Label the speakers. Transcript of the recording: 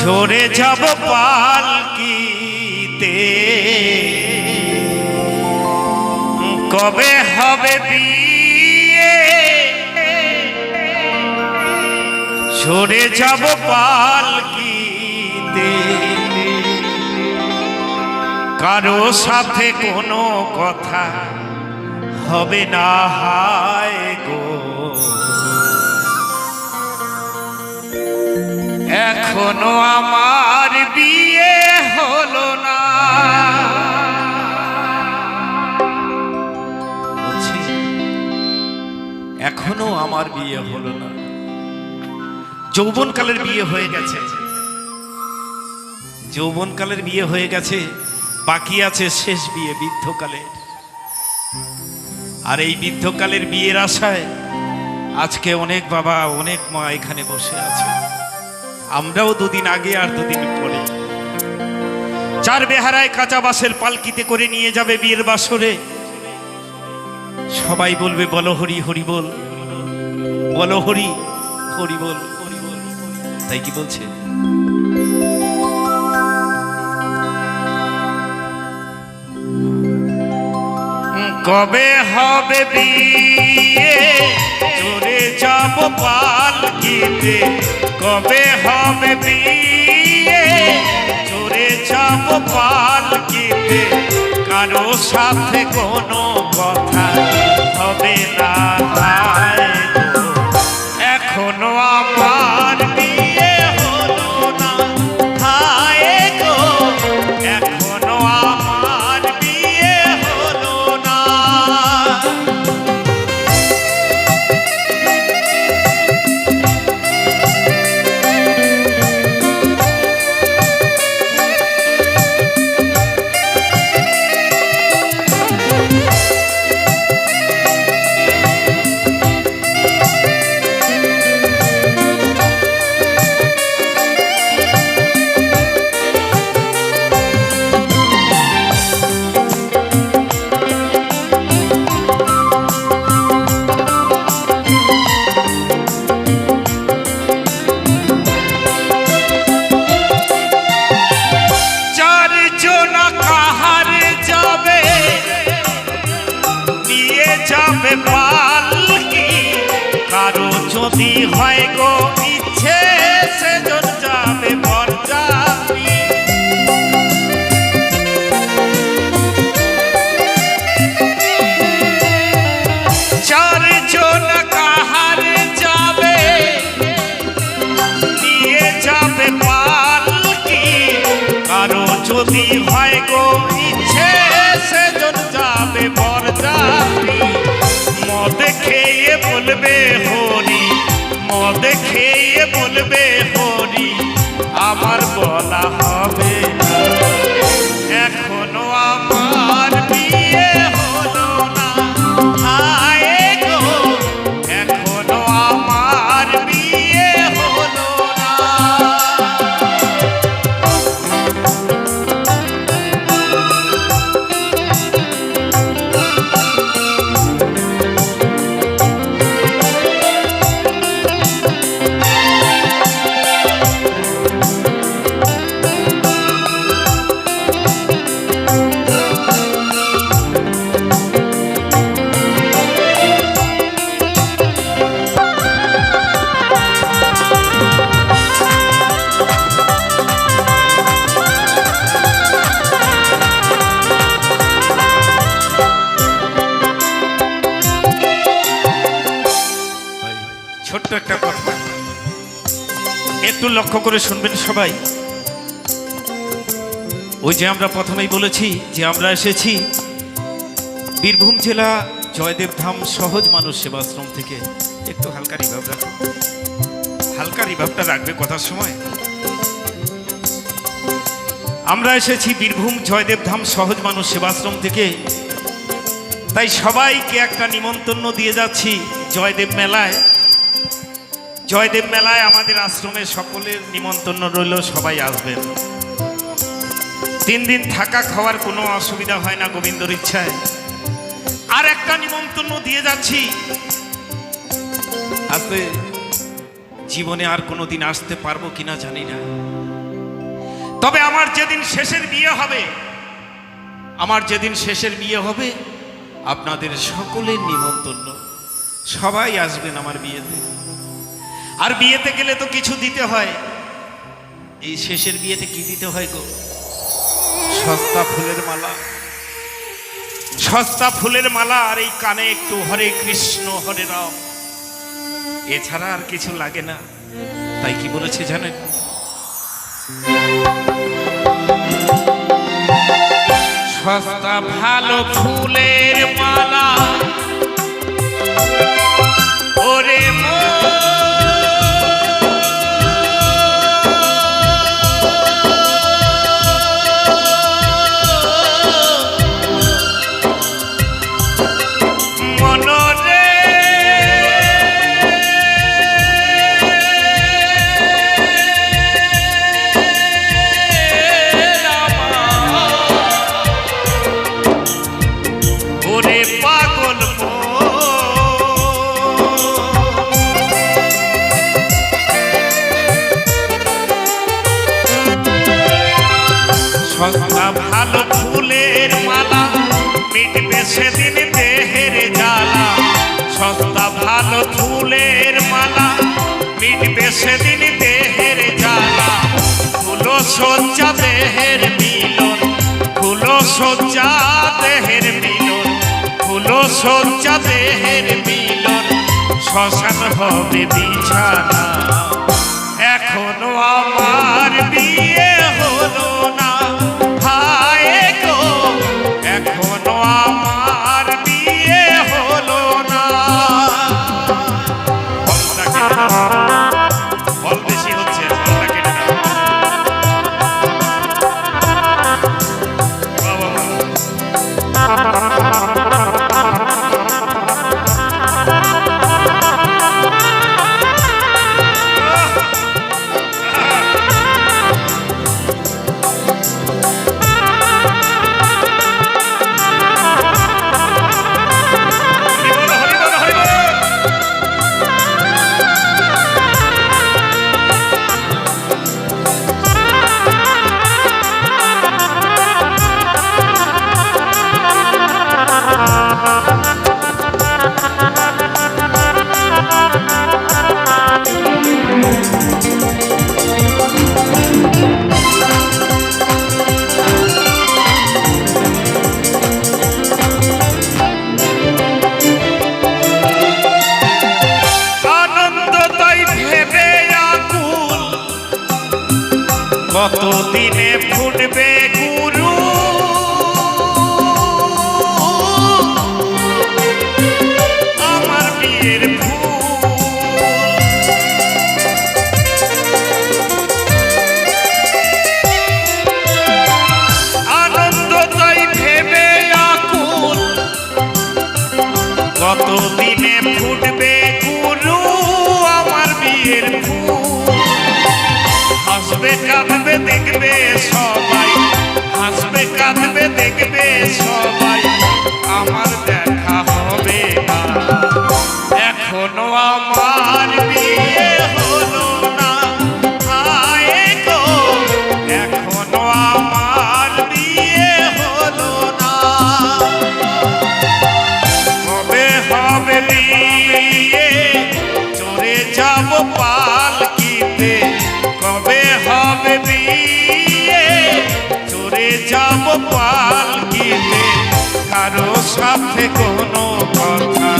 Speaker 1: ঝরে যাব পালকিতে। কবে হবে বিয়ে? ঝরে যাব পালকিতে। কারও সাথে কোনো কথা হবে না হায় এখনও আমার বিয়ে হলো না। এখনও আমার বিয়ে হলো না। যৌবনকালের বিয়ে হয়ে গেছে। যৌবনকালের বিয়ে হয়ে গেছে, বাকি আছে শেষ বিয়ে বৃদ্ধকালের। আর এই বৃদ্ধকালের বিয়ের আশায় আজকে অনেক বাবা, অনেক মা এখানে বসে আছে। আমরাও দুদিন আগে আর দুদিন পরে। চার বেহারায় কাঁচা বাসের পালকিতে করে নিয়ে যাবে বিয়ের বাসরে। সবাই বলবে, বলো হরি হরি বল। বলো হরি হরি বল। তাই কি বলছে? কবে হবে বিয়ে? যাব পালকিতে কবে হবে বিয়ে? চলে যাব পালকিতে কারও সাথে কোনো কথা হবে না গো, ইচ্ছে সেজন যাবে বরযাত্রী চারজন কাহার যাবে, নিয়ে যাবে পালকি। কারও যদি হয় ইচ্ছে সেজন যাবে বরযাত্রী মদ খেয়ে বলবে হরি মদ খেয়ে বলবে হরি আমার বলা হবে একটু লক্ষ্য করে শুনবেন সবাই। ওই যে আমরা প্রথমেই বলেছি যে আমরা এসেছি বীরভূম জেলা জয়দেব ধাম সহজ মানুষ সেবাশ্রম থেকে। একটু হালকা রিভাব রাখো। হালকা রিভাবটা রাখবে কথার সময়। আমরা এসেছি বীরভূম জয়দেব ধাম সহজ মানুষ সেবাশ্রম থেকে। তাই সবাইকে একটা নিমন্ত্রণ দিয়ে যাচ্ছি জয়দেব মেলায়। জয়দেব মেলায় আমাদের আশ্রমে সকলের নিমন্ত্রণ রইল, সবাই আসবেন। তিন দিন থাকা খাওয়ার কোনো অসুবিধা হয় না গোবিন্দর ইচ্ছায়। আর একটা নিমন্ত্রণ দিয়ে যাচ্ছি। আসতে জীবনে আর কোনো দিন আসতে পারব কিনা জানি না। তবে আমার যেদিন শেষের বিয়ে হবে, আমার যেদিন শেষের বিয়ে হবে, আপনাদের সকলের নিমন্ত্রণ। সবাই আসবেন আমার বিয়েতে। আর বিয়েতে গেলে তো কিছু দিতে হয়। এই শেষের বিয়েতে কি দিতে হয় গো? সস্তা ফুলের মালা। সস্তা ফুলের মালা আর এই কানে একটু হরে কৃষ্ণ, হরে রাম। এছাড়া আর কিছু লাগে না। তাই কি বলেছে জানেন? সস্তা ভালো ফুলের মালা। সস্তা ভালো ফুলের মালা। মিটবে সেদিন দেহের জ্বালা। সস্তা ভালো ফুলের মালা। মিটবে সেদিন দেহের জ্বালা। ফুলো সজ্জা দেহের মিলন। ফুলো সজ্জা দেহের মিলন। ফুলো সজ্জা দেহের মিলন। শ্মশান হবে বিছানা। এখনও আমার বিয়ে সবাই আমার দেখা হবে না। এখনও আমার পালকিতে কারও সাথে কোনো কথা